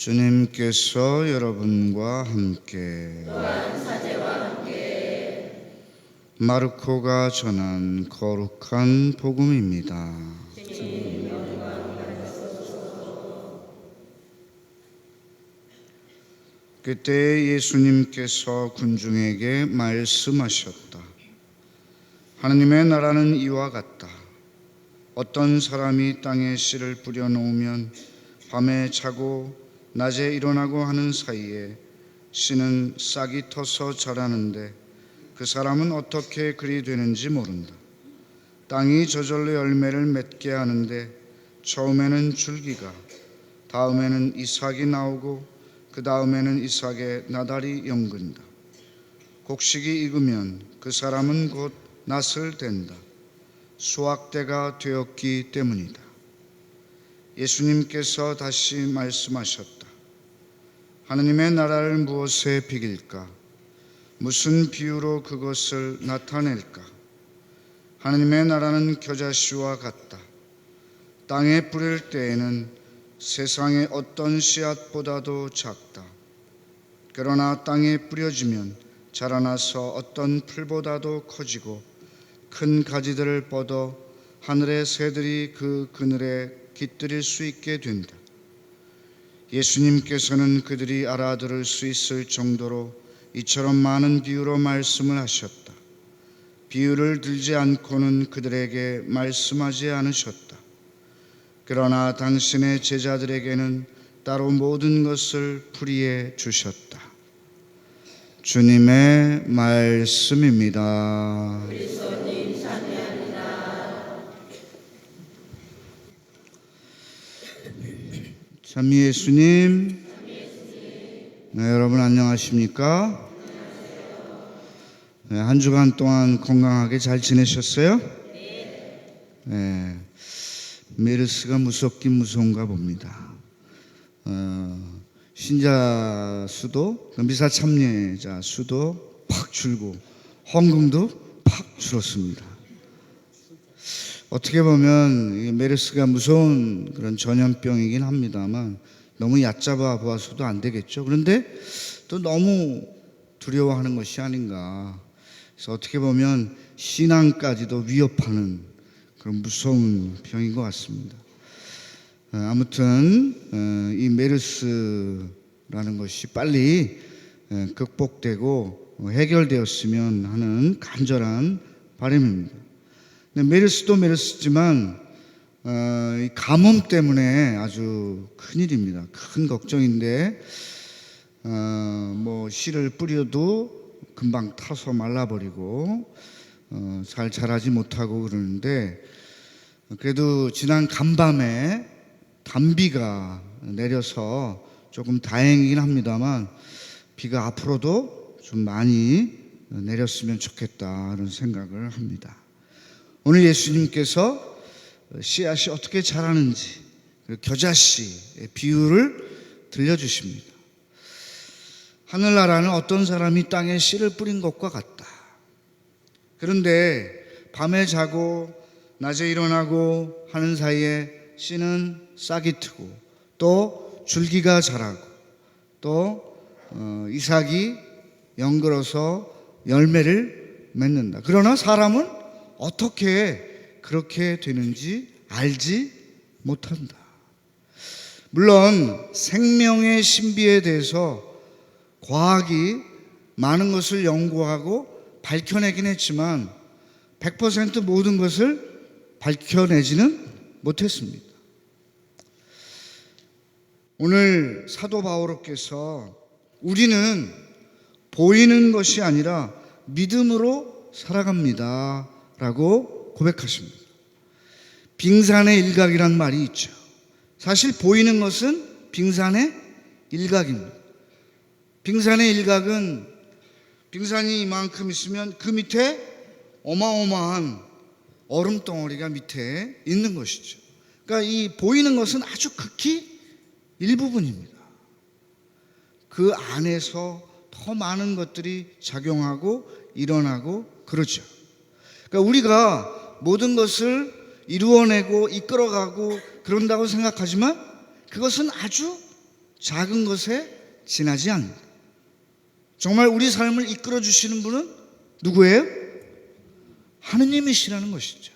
주님께서 여러분과 함께 마르코가 전한 거룩한 복음입니다. 그때 예수님께서 군중에게 말씀하셨다. 하나님의 나라는 이와 같다. 어떤 사람이 땅에 씨를 뿌려 놓으면 밤에 자고 낮에 일어나고 하는 사이에 씨는 싹이 터서 자라는데 그 사람은 어떻게 그리 되는지 모른다. 땅이 저절로 열매를 맺게 하는데 처음에는 줄기가 다음에는 이삭이 나오고 그 다음에는 이삭의 나달이 연근다. 곡식이 익으면 그 사람은 곧 낫을 댄다. 수확대가 되었기 때문이다. 예수님께서 다시 말씀하셨다. 하느님의 나라를 무엇에 비길까? 무슨 비유로 그것을 나타낼까? 하느님의 나라는 겨자씨와 같다. 땅에 뿌릴 때에는 세상의 어떤 씨앗보다도 작다. 그러나 땅에 뿌려지면 자라나서 어떤 풀보다도 커지고 큰 가지들을 뻗어 하늘의 새들이 그 그늘에 깃들일 수 있게 된다. 예수님께서는 그들이 알아들을 수 있을 정도로 이처럼 많은 비유로 말씀을 하셨다. 비유를 들지 않고는 그들에게 말씀하지 않으셨다. 그러나 당신의 제자들에게는 따로 모든 것을 풀이해 주셨다. 주님의 말씀입니다. 참 예수님, 네, 여러분 안녕하십니까? 네, 한 주간 동안 건강하게 잘 지내셨어요? 네. 메르스가 무섭긴 무서운가 봅니다. 어, 신자 수도, 그 미사 참여자 수도 팍 줄고 헌금도 팍 줄었습니다. 어떻게 보면 이 메르스가 무서운 그런 전염병이긴 합니다만 너무 얕잡아 보아서도 안 되겠죠. 그런데 또 너무 두려워하는 것이 아닌가. 그래서 어떻게 보면 신앙까지도 위협하는 그런 무서운 병인 것 같습니다. 어, 아무튼 어, 이 메르스라는 것이 빨리 어, 극복되고 해결되었으면 하는 간절한 바람입니다. 근데 메르스도 메르스지만 어, 이 가뭄 때문에 아주 큰 일입니다. 큰 걱정인데 어, 뭐 씨를 뿌려도 금방 타서 말라버리고 어, 잘 자라지 못하고 그러는데 그래도 지난 간밤에 단비가 내려서 조금 다행이긴 합니다만 비가 앞으로도 좀 많이 내렸으면 좋겠다 그런 생각을 합니다. 오늘 예수님께서 씨앗이 어떻게 자라는지 그 겨자씨의 비유를 들려주십니다. 하늘나라는 어떤 사람이 땅에 씨를 뿌린 것과 같다. 그런데 밤에 자고 낮에 일어나고 하는 사이에 씨는 싹이 트고 또 줄기가 자라고 또 어, 이삭이 연글어서 열매를 맺는다. 그러나 사람은 어떻게 그렇게 되는지 알지 못한다. 물론 생명의 신비에 대해서 과학이 많은 것을 연구하고 밝혀내긴 했지만 100% 모든 것을 밝혀내지는 못했습니다. 오늘 사도 바오로께서 우리는 보이는 것이 아니라 믿음으로 살아갑니다. 라고 고백하십니다. 빙산의 일각이란 말이 있죠. 사실 보이는 것은 빙산의 일각입니다. 빙산의 일각은 빙산이 이만큼 있으면 그 밑에 어마어마한 얼음 덩어리가 밑에 있는 것이죠. 그러니까 이 보이는 것은 아주 극히 일부분입니다. 그 안에서 더 많은 것들이 작용하고 일어나고 그러죠. 그러니까 우리가 모든 것을 이루어내고 이끌어가고 그런다고 생각하지만 그것은 아주 작은 것에 지나지 않는다. 정말 우리 삶을 이끌어 주시는 분은 누구예요? 하느님이시라는 것이죠.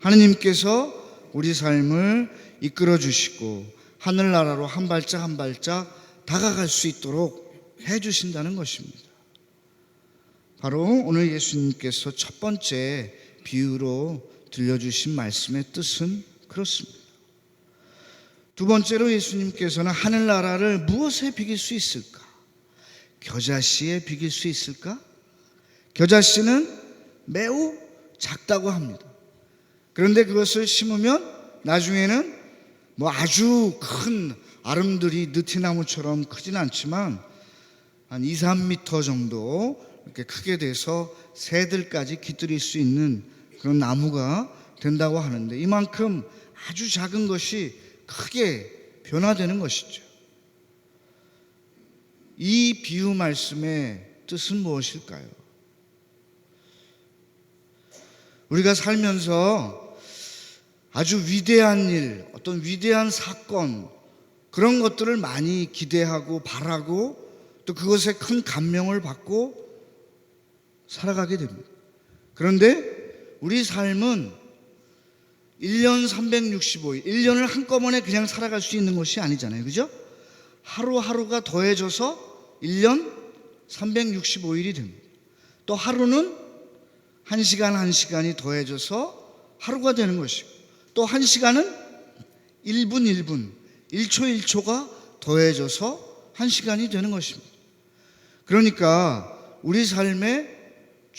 하느님께서 우리 삶을 이끌어 주시고 하늘나라로 한 발짝 한 발짝 다가갈 수 있도록 해 주신다는 것입니다. 바로 오늘 예수님께서 첫 번째 비유로 들려주신 말씀의 뜻은 그렇습니다. 두 번째로 예수님께서는 하늘나라를 무엇에 비길 수 있을까? 겨자씨에 비길 수 있을까? 겨자씨는 매우 작다고 합니다. 그런데 그것을 심으면 나중에는 뭐 아주 큰 아름드리 느티나무처럼 크진 않지만 한 2, 3미터 정도 이렇게 크게 돼서 새들까지 깃들일 수 있는 그런 나무가 된다고 하는데 이만큼 아주 작은 것이 크게 변화되는 것이죠. 이 비유 말씀의 뜻은 무엇일까요? 우리가 살면서 아주 위대한 일, 어떤 위대한 사건, 그런 것들을 많이 기대하고 바라고 또 그것에 큰 감명을 받고 살아가게 됩니다. 그런데 우리 삶은 1년 365일, 1년을 한꺼번에 그냥 살아갈 수 있는 것이 아니잖아요. 그죠? 하루하루가 더해져서 1년 365일이 됩니다. 또 하루는 1시간 1시간이 더해져서 하루가 되는 것이고 또 1시간은 1분 1분, 1초 1초가 더해져서 1시간이 되는 것입니다. 그러니까 우리 삶에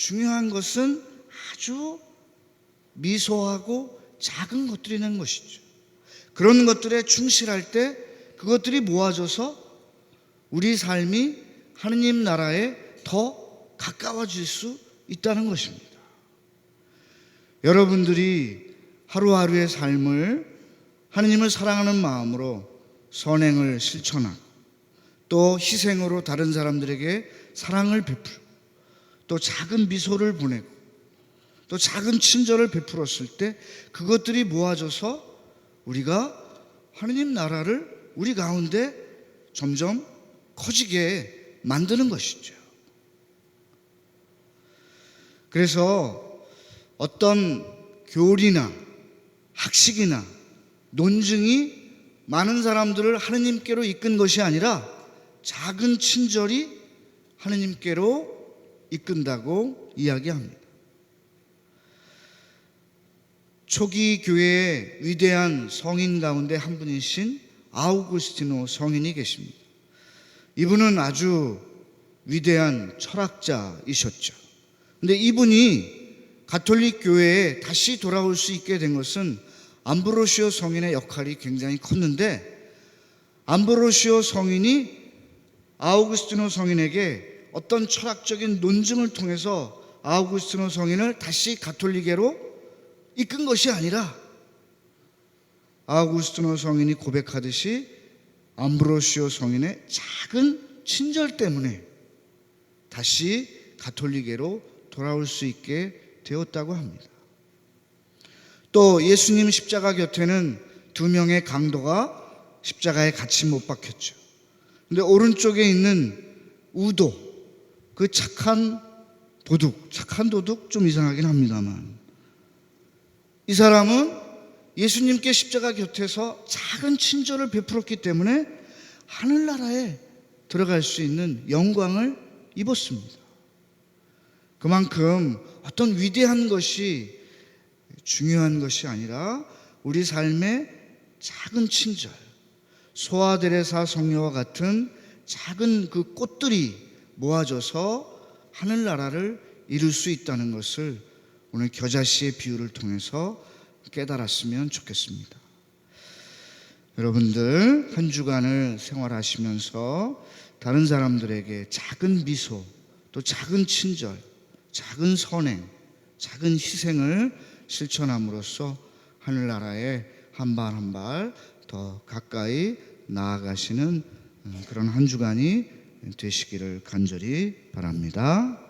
중요한 것은 아주 미소하고 작은 것들이라는 것이죠. 그런 것들에 충실할 때 그것들이 모아져서 우리 삶이 하느님 나라에 더 가까워질 수 있다는 것입니다. 여러분들이 하루하루의 삶을 하느님을 사랑하는 마음으로 선행을 실천하고 또 희생으로 다른 사람들에게 사랑을 베풀고 또 작은 미소를 보내고 또 작은 친절을 베풀었을 때 그것들이 모아져서 우리가 하느님 나라를 우리 가운데 점점 커지게 만드는 것이죠. 그래서 어떤 교리나 학식이나 논증이 많은 사람들을 하느님께로 이끈 것이 아니라 작은 친절이 하느님께로 이끈다고 이야기합니다. 초기 교회의 위대한 성인 가운데 한 분이신 아우구스티노 성인이 계십니다. 이분은 아주 위대한 철학자이셨죠. 근데 이분이 가톨릭 교회에 다시 돌아올 수 있게 된 것은 암브로시오 성인의 역할이 굉장히 컸는데 암브로시오 성인이 아우구스티노 성인에게 어떤 철학적인 논증을 통해서 아우구스티노 성인을 다시 가톨릭계로 이끈 것이 아니라 아우구스티노 성인이 고백하듯이 암브로시오 성인의 작은 친절 때문에 다시 가톨릭계로 돌아올 수 있게 되었다고 합니다. 또 예수님 십자가 곁에는 두 명의 강도가 십자가에 같이 못 박혔죠. 근데 오른쪽에 있는 우도, 그 착한 도둑, 착한 도둑 좀 이상하긴 합니다만. 이 사람은 예수님께 십자가 곁에서 작은 친절을 베풀었기 때문에 하늘나라에 들어갈 수 있는 영광을 입었습니다. 그만큼 어떤 위대한 것이 중요한 것이 아니라 우리 삶의 작은 친절, 소아데레사 성녀와 같은 작은 그 꽃들이 모아져서 하늘나라를 이룰 수 있다는 것을 오늘 겨자씨의 비유를 통해서 깨달았으면 좋겠습니다. 여러분들 한 주간을 생활하시면서 다른 사람들에게 작은 미소, 또 작은 친절, 작은 선행, 작은 희생을 실천함으로써 하늘나라에 한 발 한 발 더 가까이 나아가시는 그런 한 주간이 되시기를 간절히 바랍니다.